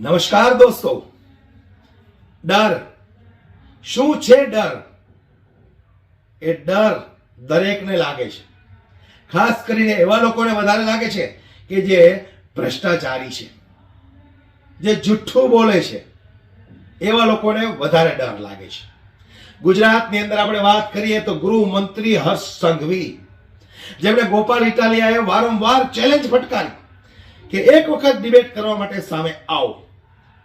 નમસ્કાર દોસ્તો. ડર. શું છે ડર? એ ડર દરેકને લાગે છે. ખાસ કરીને એવા લોકોને વધારે લાગે છે કે જે ભ્રષ્ટાચારી છે. જે જુઠ્ઠું બોલે છે. એવા લોકોને વધારે ડર લાગે છે. ગુજરાતની અંદર આપણે વાત કરીએ તો ગૃહમંત્રી હર્ષ સંઘવી, જેમણે ગોપાલ ઇટાલિયાએ વારંવાર ચેલેન્જ ફટકારી કે એક વખત ડિબેટ કરવા માટે સામે આવો.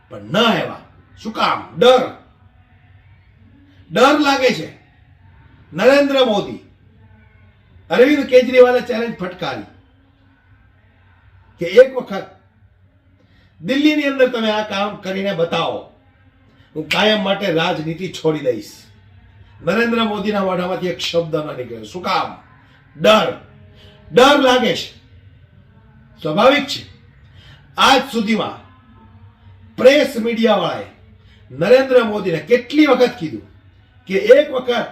પણ ન આવ્યા. શું કામ? ડર. ડર લાગે છે. નરેન્દ્ર મોદી, અરવિંદ કેજરીવાલે ચેલેન્જ ફટકારી કે એક વખત દિલ્હીની અંદર તમે આ કામ કરીને બતાવો. હું કાયમ માટે રાજનીતિ છોડી દઈશ. નરેન્દ્ર મોદીના મોઢામાંથી એક શબ્દ ન નીકળ્યો શું કામ? ડર. ડર લાગે છે. સ્વાભાવિક છે. આજ સુધીમાં પ્રેસ મીડિયા વાળાએ નરેન્દ્ર મોદીને કેટલી વખત કીધું કે એક વખત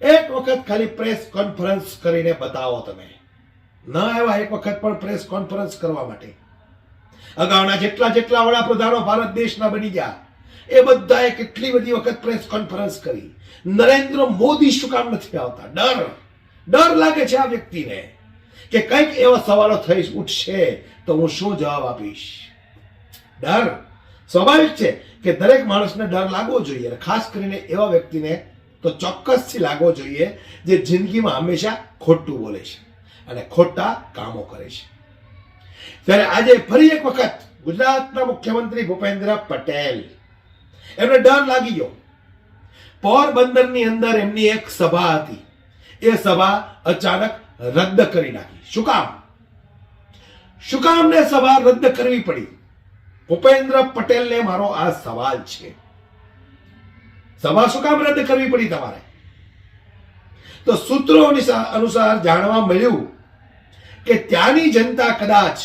એક વખત ખાલી પ્રેસ કોન્ફરન્સ કરીને બતાવો તમે. ન આવ્યા એક વખત પણ પ્રેસ કોન્ફરન્સ કરવા માટે. અગાઉના જેટલા જેટલા વડાપ્રધાનો ભારત દેશના બની ગયા, એ બધાએ કેટલી બધી વખત પ્રેસ કોન્ફરન્સ કરી. નરેન્દ્ર મોદી શું કામ નથી આવતા? ડર. ડર લાગે છે આ વ્યક્તિને કે કંઈક એવા સવાલો થઈ ઉઠશે તો હું શું જવાબ આપીશ? ડર. સ્વાભાવિક છે કે દરેક માણસને ડર લાગવો જોઈએ ખાસ કરીને એવા વ્યક્તિને તો ચોક્કસથી લાગવો જોઈએ જે જિંદગીમાં હંમેશા ખોટું બોલે છે અને ખોટા કામો કરે છે. ત્યારે આજે ફરી એક વખત ગુજરાતના મુખ્યમંત્રી ભૂપેન્દ્ર પટેલ, એમને ડર લાગી ગયો. પોરબંદરની અંદર એમની એક સભા હતી. એ સભા અચાનક રદ કરી નાખી. શું કામ? શું કામ ને સભા રદ કરવી પડી? ભૂપેન્દ્ર પટેલને મારો આ સવાલ છે. સભા શું કામ રદ કરવી પડી તમારે? તો સૂત્રો અનુસાર- જાણવા મળ્યું કે ત્યાંની જનતા કદાચ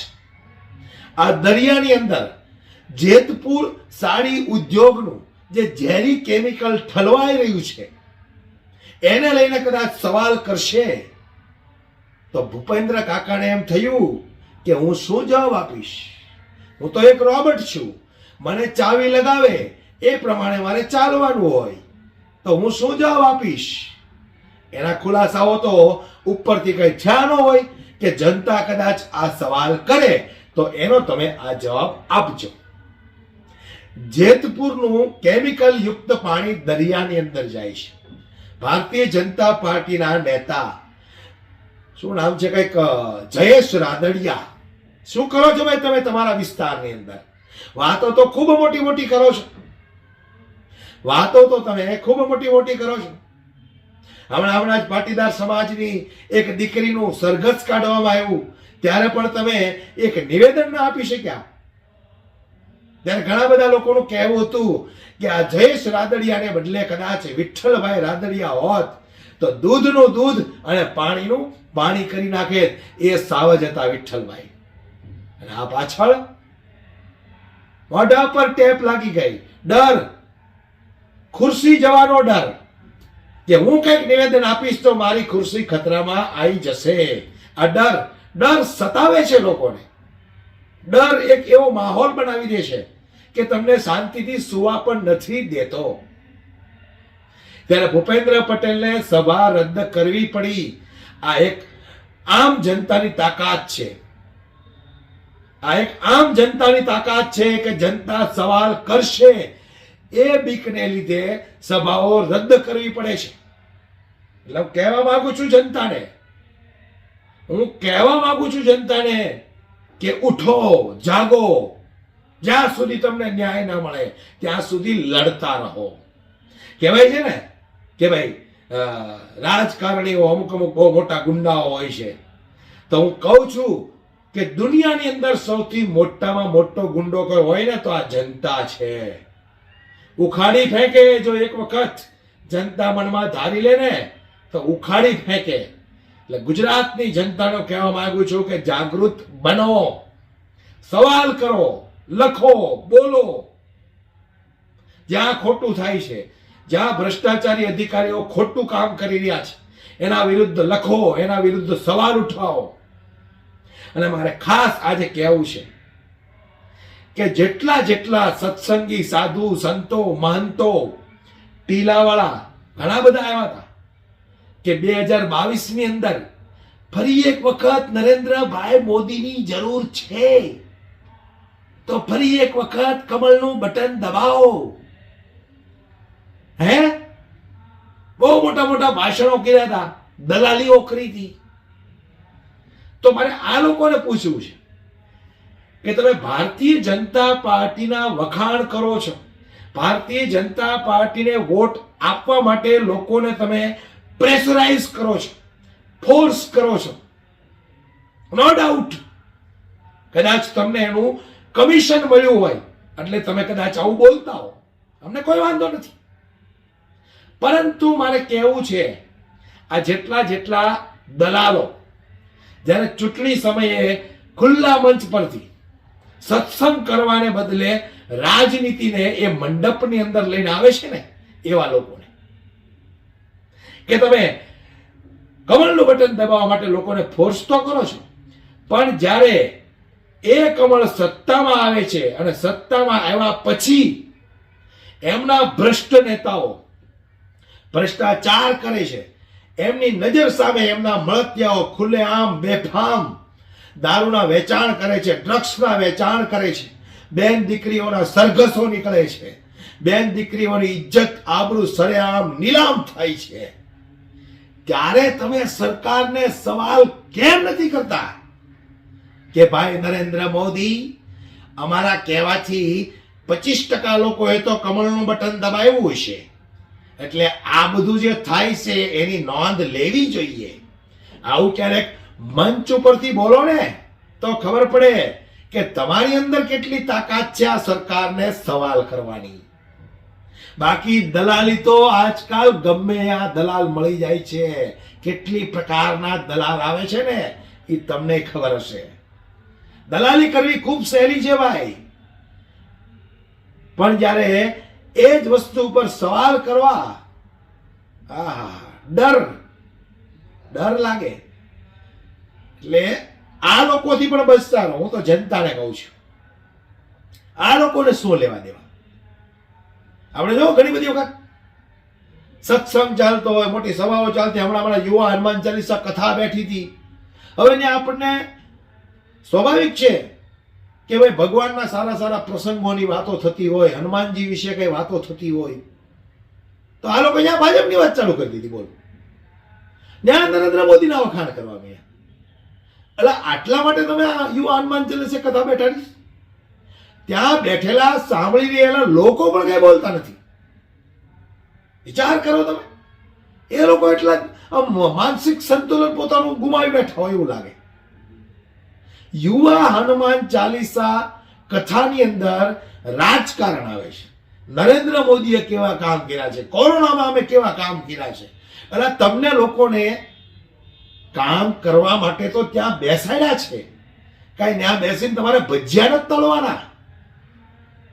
આ દરિયાની અંદર જેતપુર સાડી ઉદ્યોગનું જે ઝેરી કેમિકલ ઠલવાઈ રહ્યું છે, એને લઈને કદાચ સવાલ કરશે. તો ભૂપેન્દ્ર કાકાને એમ થયું કે હું શું જવાબ આપીશ? હું તો એક રોબર્ટ છું. મને ચાવી લગાવે, એ પ્રમાણે મારે ચાલવાનું હોય. તો હું શું જવાબ આપીશ? એના ખુલાસાઓ તો ઉપરથી કઈ થયા ન હોય કે જનતા કદાચ આ સવાલ કરે, તો એનો તમે આ જવાબ આપજો. જેતપુરનું કેમિકલ યુક્ત પાણી દરિયાની અંદર જાય છે. ભારતીય જનતા પાર્ટીના નેતા, શું નામ છે કંઈક, જયેશ રાદડિયા શું કરો છો ભાઈ તમે તમારા વિસ્તારની અંદર? વાતો તો ખૂબ મોટી મોટી કરો છો. વાતો તો તમે ખૂબ મોટી મોટી કરો છો. હમણાં હમણાં જ પાટીદાર સમાજની એક દીકરીનું સરઘસ કાઢવામાં આવ્યું. ત્યારે પણ તમે એક નિવેદન ના આપી શક્યા. ત્યારે ઘણા બધા લોકોનું કહેવું હતું કે આ જયેશ રાદડિયાને બદલે કદાચ વિઠ્ઠલભાઈ રાદડિયા હોત તો દૂધનું દૂધ અને પાણીનું પાણી કરી નાખે એ સાવજ હતા વિઠ્ઠલભાઈ. અને આ પાછળ મોઢા પર ટેપ લાગી ગઈ. ડર. ખુરશી જવાનો ડર. કે હું કંઈક નિવેદન આપીશ તો મારી ખુરશી ખતરામાં આવી જશે. આ ડર. ડર સતાવે છે લોકોને. ડર એક એવો માહોલ બનાવી દે છે કે તમને શાંતિથી સુવા પણ નથી દેતો. ત્યારે ભૂપેન્દ્ર પટેલને સભા રદ કરવી પડી. આ એક આમ જનતાની તાકાત છે. આ એક આમ જનતાની તાકાત છે કે જનતા સવાલ કરશે. એ બીકને લીધે સભાઓ રદ કરવી પડે છે. એટલે કહેવા માંગુ છું જનતાને, હું કહેવા માંગુ છું જનતાને કે ઉઠો, જાગો. જ્યાં સુધી તમને ન્યાય ના મળે, ત્યાં સુધી લડતા રહો. કહેવાય છે ને કે ભાઈ રાજકારણીઓ અમુક અમુક બહુ મોટા ગુંડાઓ હોય છે. તો હું કહું છું કે દુનિયાની અંદર સૌથી મોટામાં મોટો ગુંડો કોઈ હોય ને તો આ જનતા છે. ઉખાડી ફેંકે જો એક વખત જનતા મનમાં ધારી લે ને, તો ઉખાડી ફેંકે. એટલે ગુજરાતની જનતાનો કહેવા માંગુ છું કે જાગૃત બનો. સવાલ કરો, લખો, બોલો. જ્યાં ખોટું થાય છે, જ્યાં ભ્રષ્ટાચારી અધિકારીઓ ખોટું કામ કરી રહ્યા છે, એના વિરુદ્ધ લખો, એના વિરુદ્ધ સવાલ ઉઠાવો. અને મારે ખાસ આજે કહેવું છે કે જેટલા જેટલા સત્સંગી, સાધુ, સંતો, મહંતો, ટીલાવાળા, ઘણા બધા આવ્યા હતા કે બે હજાર બાવીસની અંદર ફરી એક વખત નરેન્દ્રભાઈ મોદીની જરૂર છે. તો ફરી એક વખત કમળનું બટન દબાવો. હે? બહુ મોટા મોટા ભાષણો કર્યા હતા, દલાલીઓ કરી હતી. તો મારે આ લોકોને પૂછવું છે કે તમે ભારતીય જનતા પાર્ટીના વખાણ કરો છો. ભારતીય જનતા પાર્ટીને વોટ આપવા માટે લોકોને તમે પ્રેશરાઇઝ કરો છો, ફોર્સ કરો છો. No doubt. કદાચ તમને એનું કમિશન મળ્યું હોય, એટલે તમે કદાચ આવું બોલતા હો. અમને કોઈ વાંધો નથી. પરંતુ મારે કહેવું છે, આ જેટલા જેટલા દલાલો જ્યારે ચૂંટણી સમયે ખુલ્લા મંચ પરથી સત્સંગ કરવાને બદલે રાજનીતિને એ મંડપની અંદર લઈને આવે છે ને, એવા લોકોને. કે તમે કમળનું બટન દબાવવા માટે લોકોને ફોર્સ તો કરો છો, પણ જ્યારે એ કમળ સત્તામાં આવે છે અને સત્તામાં આવ્યા પછી એમના ભ્રષ્ટ નેતાઓ ભ્રષ્ટાચાર કરે છે એમની નજર સામે એમના મળતિયાઓ ખુલ્લેઆમ બેફામ. દારૂના વેચાણ કરે છે, ડ્રગ્સના વેચાણ કરે છે. બેન દીકરીઓના સરઘસો નીકળે છે. બેન દીકરીઓની ઇજ્જત, આબરૂ સરેઆમ નીલામ થાય છે. ત્યારે તમે સરકારને સવાલ કેમ નથી કરતા? કે ભાઈ, નરેન્દ્ર મોદી અમારા કહેવાથી પચીસ ટકા લોકોએ તો કમળનું બટન દબાવ્યું હશે. એટલે આ બધું જે થાય છે, એની નોંધ લેવી જોઈએ. આવું ક્યારેક મંચ ઉપરથી બોલો ને, તો ખબર પડે કે તમારી અંદર કેટલી તાકાત છે આ સરકારને સવાલ કરવાની. બાકી દલાલી તો આજકાલ ગમે આ દલાલ મળી જાય છે, કેટલી પ્રકારના દલાલ આવે છે ને એ તમને ખબર હશે. દલાલી કરવી ખૂબ સહેલી છે ભાઈ. પણ જ્યારે એ જ વસ્તુ ઉપર સવાલ કરવા, આહા, ડર ડર લાગે. એટલે આ લોકોથી પણ બચતા રહો. હું તો જનતાને કહું છું. આ લોકોને શું લેવા દેવા? આપણે જો ઘણી બધી વખત. સત્સંગ ચાલતો હોય, મોટી સભાઓ ચાલતી હમણાં હમણાં યુવા હનુમાન ચાલીસા કથા બેઠી હતી. હવે ને આપણને સ્વાભાવિક છે. કે ભાઈ ભગવાનના સારા સારા પ્રસંગોની વાતો થતી હોય, હનુમાનજી વિશે કઈ વાતો થતી હોય, તો આ લોકો અહીંયા ભાજપની વાત ચાલુ કરી દીધી, બોલો. ત્યાં નરેન્દ્ર મોદીના વખાણ કરવા માંડ્યા એટલે આટલા માટે તમે આ યુવા હનુમાન ચાલીસે કથા બેઠાડી? ત્યાં બેઠેલા, સાંભળી રહેલા લોકો પણ કઈ બોલતા નથી. વિચાર કરો તમે. એ લોકો એટલા માનસિક સંતુલન પોતાનું ગુમાવી બેઠા હોય એવું લાગે. યુવા હનુમાન ચાલીસા કથાની અંદર રાજકારણ આવે છે. નરેન્દ્ર મોદીએ કેવા કામ કર્યા છે? કોરોનામાં અમે કેવા કામ કર્યા છે? એટલે તમને લોકોને કામ કરવા માટે તો ત્યાં બેસાડ્યા છે. કાંઈ ત્યાં બેસીને તમારે ભજીયા નથી તળવાના.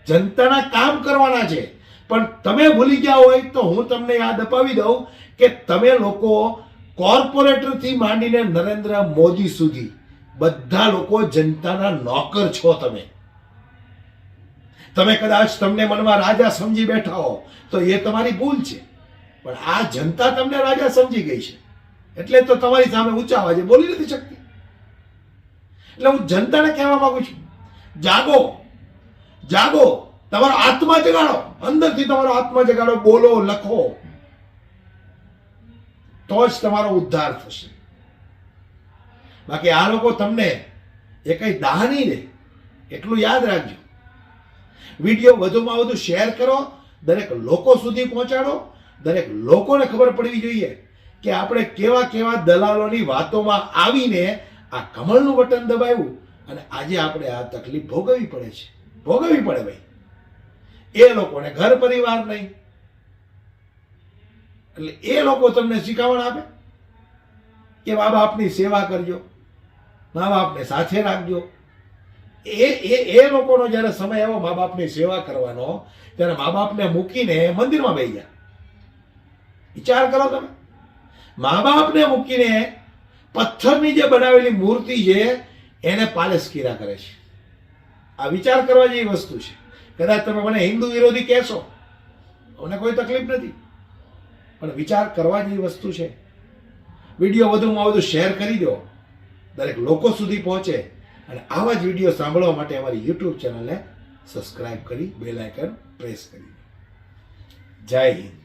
જનતાના કામ કરવાના છે. પણ તમે ભૂલી ગયા હોય તો હું તમને યાદ અપાવી દઉં કે તમે લોકો કોર્પોરેટરથી માંડીને નરેન્દ્ર મોદી સુધી બધા લોકો જનતાના નોકર છો તમે. તમે કદાચ તમને મનમાં રાજા સમજી બેઠા હો, તો એ તમારી ભૂલ છે. પણ આ જનતા તમને રાજા સમજી ગઈ છે. એટલે તો તમારી સામે ઊંચા અવાજે બોલી નથી શકતી. એટલે હું જનતાને કહેવા માંગુ છું, જાગો જાગો, તમારો આત્મા જગાડો, અંદરથી તમારો આત્મા જગાડો, બોલો, લખો. તો જ તમારો ઉદ્ધાર થશે. બાકી આ લોકો તમને એ કંઈ દાહ નહીં દે એટલું યાદ રાખજો. વીડિયો વધુમાં વધુ શેર કરો, દરેક લોકો સુધી પહોંચાડો, દરેક લોકોને ખબર પડવી જોઈએ કે આપણે કેવા કેવા દલાલોની વાતોમાં આવીને આ કમળનું બટન દબાવ્યું અને આજે આપણે આ તકલીફ ભોગવવી પડે છે. ભોગવવી પડે ભાઈ. એ લોકોને ઘર પરિવાર નહીં. એટલે એ લોકો તમને શીખવણ આપે. કે મા બાપની સેવા કરજો. મા બાપને સાથે રાખજો. એ એ એ લોકોનો જ્યારે સમય આવ્યો મા બાપની સેવા કરવાનો, ત્યારે મા બાપને મૂકીને મંદિરમાં બે ગયા વિચાર કરો તમે. મા બાપને મૂકીને પથ્થરની જે બનાવેલી મૂર્તિ છે, એને પાલિશ કીરા કરે છે. આ વિચાર કરવા જેવી વસ્તુ છે. કદાચ તમે મને હિન્દુ વિરોધી કહેશો. મને કોઈ તકલીફ નથી. પણ વિચાર કરવા જેવી વસ્તુ છે. વીડિયો વધુમાં વધુ શેર કરી દો. દરેક લોકો સુધી પહોંચે. અને આવા જ વીડિયો સાંભળવા માટે અમારી યુટ્યુબ ચેનલને સબસ્ક્રાઈબ કરી બેલ પ્રેસ કરી જય હિન્દ.